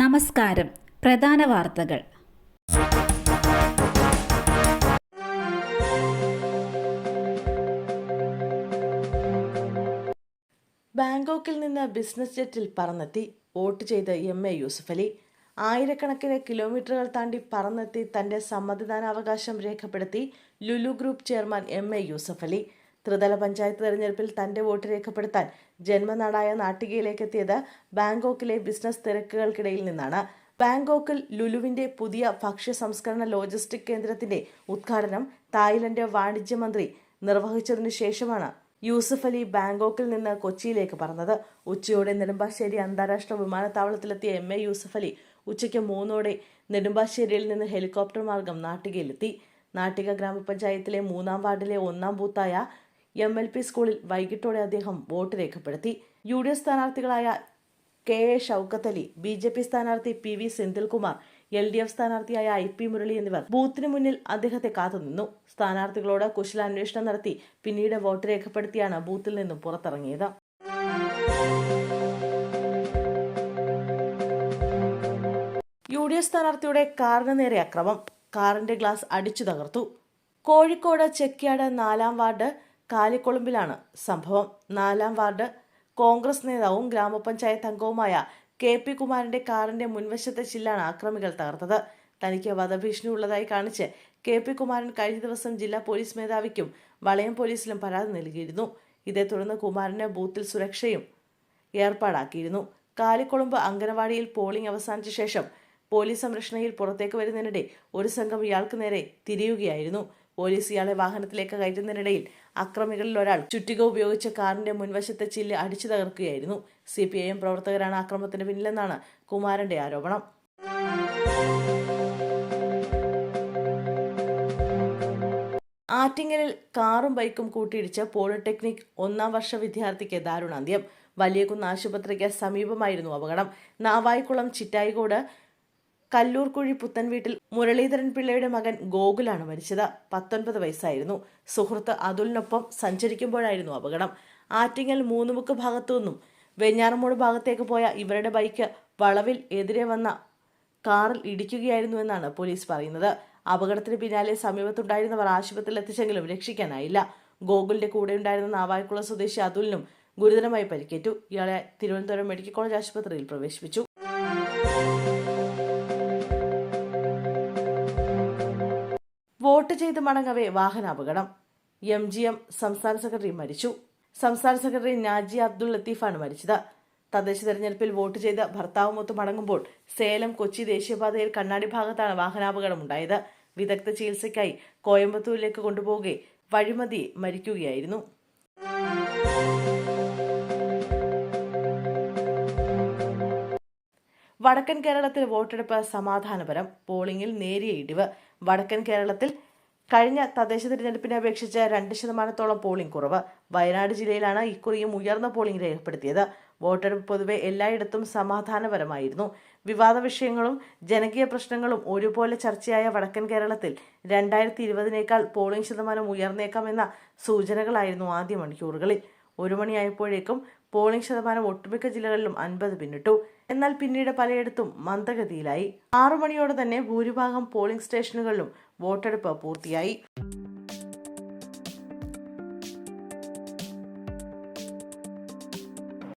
നമസ്കാരം. പ്രധാന വാർത്തകൾ. ബാങ്കോക്കിൽ നിന്ന് ബിസിനസ് ജെറ്റിൽ പറന്നെത്തി വോട്ട് ചെയ്ത എം എ യൂസഫ് അലി. ആയിരക്കണക്കിന് കിലോമീറ്ററുകൾ താണ്ടി പറന്നെത്തി തന്റെ സമ്മതിദാനാവകാശം രേഖപ്പെടുത്തി Lulu group chairman M A Yusuffali ത്രിതല പഞ്ചായത്ത് തെരഞ്ഞെടുപ്പിൽ തന്റെ വോട്ട് രേഖപ്പെടുത്താൻ ജന്മനാടായ നാട്ടികയിലേക്ക് എത്തിയത് ബാങ്കോക്കിലെ ബിസിനസ് തിരക്കുകൾക്കിടയിൽ നിന്നാണ്. ബാങ്കോക്കിൽ ലുലുവിന്റെ പുതിയ ഭക്ഷ്യ സംസ്കരണ ലോജിസ്റ്റിക് കേന്ദ്രത്തിന്റെ ഉദ്ഘാടനം തായ്ലൻഡ് വാണിജ്യമന്ത്രി നിർവഹിച്ചതിനു ശേഷമാണ് യൂസഫ് അലി ബാങ്കോക്കിൽ നിന്ന് കൊച്ചിയിലേക്ക് പറഞ്ഞത് ഉച്ചയോടെ നെടുമ്പാശ്ശേരി അന്താരാഷ്ട്ര വിമാനത്താവളത്തിലെത്തിയ എം. എ. യൂസഫ് അലി ഉച്ചയ്ക്ക് മൂന്നോടെ നെടുമ്പാശ്ശേരിയിൽ നിന്ന് ഹെലികോപ്റ്റർ മാർഗം നാട്ടികയിലെത്തി. നാട്ടിക ഗ്രാമപഞ്ചായത്തിലെ മൂന്നാം വാർഡിലെ ഒന്നാം ബൂത്തായ എം എൽ പി സ്കൂളിൽ വൈകിട്ടോടെ അദ്ദേഹം വോട്ട് രേഖപ്പെടുത്തി. U D F സ്ഥാനാർത്ഥികളായ K A Shoukath Ali B J P സ്ഥാനാർത്ഥി P V Senthilkumar L D F സ്ഥാനാർത്ഥിയായ I P Murali എന്നിവർ ബൂത്തിന് മുന്നിൽ അദ്ദേഹത്തെ കാത്തുനിന്നു. സ്ഥാനാർത്ഥികളോട് കുശലാന്വേഷണം നടത്തി പിന്നീട് വോട്ട് രേഖപ്പെടുത്തിയാണ് ബൂത്തിൽ നിന്നും പുറത്തിറങ്ങിയത്. യു ഡി എഫ് സ്ഥാനാർത്ഥിയുടെ കാറിന് നേരെ അക്രമം. കാറിന്റെ ഗ്ലാസ് അടിച്ചു തകർത്തു. കോഴിക്കോട് ചെക്കിയാട് നാലാം വാർഡ് കാലിക്കൊളുമ്പിലാണ് സംഭവം. നാലാം വാർഡ് കോൺഗ്രസ് നേതാവും ഗ്രാമപഞ്ചായത്ത് അംഗവുമായ കെ പി കുമാരന്റെ കാറിന്റെ മുൻവശത്തെ ചില്ലാണ് ആക്രമികൾ തകർത്തത്. തനിക്ക് വധഭീഷണി ഉള്ളതായി കാണിച്ച് കെ പി കുമാരൻ കഴിഞ്ഞ ദിവസം ജില്ലാ പോലീസ് മേധാവിക്കും വളയം പോലീസിലും പരാതി നൽകിയിരുന്നു. ഇതേ തുടർന്ന് കുമാരന് ബൂത്തിൽ സുരക്ഷയും ഏർപ്പാടാക്കിയിരുന്നു. കാലിക്കൊളുമ്പ് അംഗനവാടിയിൽ പോളിംഗ് അവസാനിച്ച ശേഷം പോലീസ് സംരക്ഷണയിൽ പുറത്തേക്ക് വരുന്നതിനിടെ ഒരു സംഘം ഇയാൾക്ക് നേരെ തിരിയുകയായിരുന്നു. പോലീസ് ഇയാളെ വാഹനത്തിലേക്ക് കയറ്റുന്നതിനിടയിൽ അക്രമികളിൽ ഒരാൾ ചുറ്റിക ഉപയോഗിച്ച കാറിന്റെ മുൻവശത്തെ ചില്ല് അടിച്ചു തകർക്കുകയായിരുന്നു. സി പി ഐ എം പ്രവർത്തകരാണ് അക്രമത്തിന് പിന്നിലെന്നാണ് കുമാരന്റെ ആരോപണം. ആറ്റിങ്ങലിൽ കാറും ബൈക്കും കൂട്ടിയിടിച്ച് പോളിടെക്നിക് ഒന്നാം വർഷ വിദ്യാർത്ഥിക്ക് ദാരുണാന്ത്യം. വലിയകുന്ന് ആശുപത്രിക്ക് സമീപമായിരുന്നു അപകടം. നാവായിക്കുളം ചിറ്റായിക്കോട് കല്ലൂർക്കുഴി പുത്തൻ വീട്ടിൽ മുരളീധരൻ പിള്ളയുടെ മകൻ ഗോകുലാണ് മരിച്ചത്. പത്തൊൻപത് വയസ്സായിരുന്നു. സുഹൃത്ത് അതുലിനൊപ്പം സഞ്ചരിക്കുമ്പോഴായിരുന്നു അപകടം. ആറ്റിങ്ങൽ മൂന്നുമുക്ക് ഭാഗത്തു നിന്നും വെഞ്ഞാറമൂട് ഭാഗത്തേക്ക് പോയ ഇവരുടെ ബൈക്ക് വളവിൽ എതിരെ വന്ന കാറിൽ ഇടിക്കുകയായിരുന്നുവെന്നാണ് പോലീസ് പറയുന്നത്. അപകടത്തിന് പിന്നാലെ സമീപത്തുണ്ടായിരുന്നവർ ആശുപത്രിയിൽ എത്തിച്ചെങ്കിലും രക്ഷിക്കാനായില്ല. ഗോകുലിന്റെ കൂടെ ഉണ്ടായിരുന്ന നാവായക്കുളം സ്വദേശി അതുലിനും ഗുരുതരമായി പരിക്കേറ്റു. ഇയാളെ തിരുവനന്തപുരം മെഡിക്കൽ കോളേജ് ആശുപത്രിയിൽ പ്രവേശിപ്പിച്ചു. മടങ്ങവേ വാഹനാപകടം. എം ജി എം സംസ്ഥാന സെക്രട്ടറി മരിച്ചു. സംസ്ഥാന സെക്രട്ടറി നാജി അബ്ദുൾ ലത്തീഫാണ് മരിച്ചത്. തദ്ദേശ തെരഞ്ഞെടുപ്പിൽ വോട്ട് ചെയ്ത് ഭർത്താവുമൊത്ത് മടങ്ങുമ്പോൾ സേലം കൊച്ചി ദേശീയപാതയിൽ കണ്ണാടി ഭാഗത്താണ് വാഹനാപകടം ഉണ്ടായത്. വിദഗ്ധ ചികിത്സയ്ക്കായി കോയമ്പത്തൂരിലേക്ക് കൊണ്ടുപോകെ വഴിമതി മരിക്കുകയായിരുന്നു. വടക്കൻ കേരളത്തിൽ വോട്ടെടുപ്പ് സമാധാനപരം. പോളിംഗിൽ നേരിയ ഇടിവ്. വടക്കൻ കേരളത്തിൽ കഴിഞ്ഞ തദ്ദേശ തിരഞ്ഞെടുപ്പിനെ അപേക്ഷിച്ച് രണ്ട് ശതമാനത്തോളം പോളിംഗ് കുറവ്. വയനാട് ജില്ലയിലാണ് ഇക്കുറിയും ഉയർന്ന പോളിംഗ് രേഖപ്പെടുത്തിയത്. വോട്ടെടുപ്പ് പൊതുവെ എല്ലായിടത്തും സമാധാനപരമായിരുന്നു. വിവാദ വിഷയങ്ങളും ജനകീയ പ്രശ്നങ്ങളും ഒരുപോലെ ചർച്ചയായ വടക്കൻ കേരളത്തിൽ രണ്ടായിരത്തി ഇരുപതിനേക്കാൾ പോളിംഗ് ശതമാനം ഉയർന്നേക്കാമെന്ന സൂചനകളായിരുന്നു ആദ്യ മണിക്കൂറുകളിൽ. ഒരു മണിയായപ്പോഴേക്കും പോളിംഗ് ശതമാനം ഒട്ടുമിക്ക ജില്ലകളിലും അൻപത് പിന്നിട്ടു. എന്നാൽ പിന്നീട് പലയിടത്തും മന്ദഗതിയിലായി. ആറു മണിയോടെ തന്നെ ഭൂരിഭാഗം പോളിംഗ് സ്റ്റേഷനുകളിലും വോട്ടെടുപ്പ് പൂർത്തിയായി.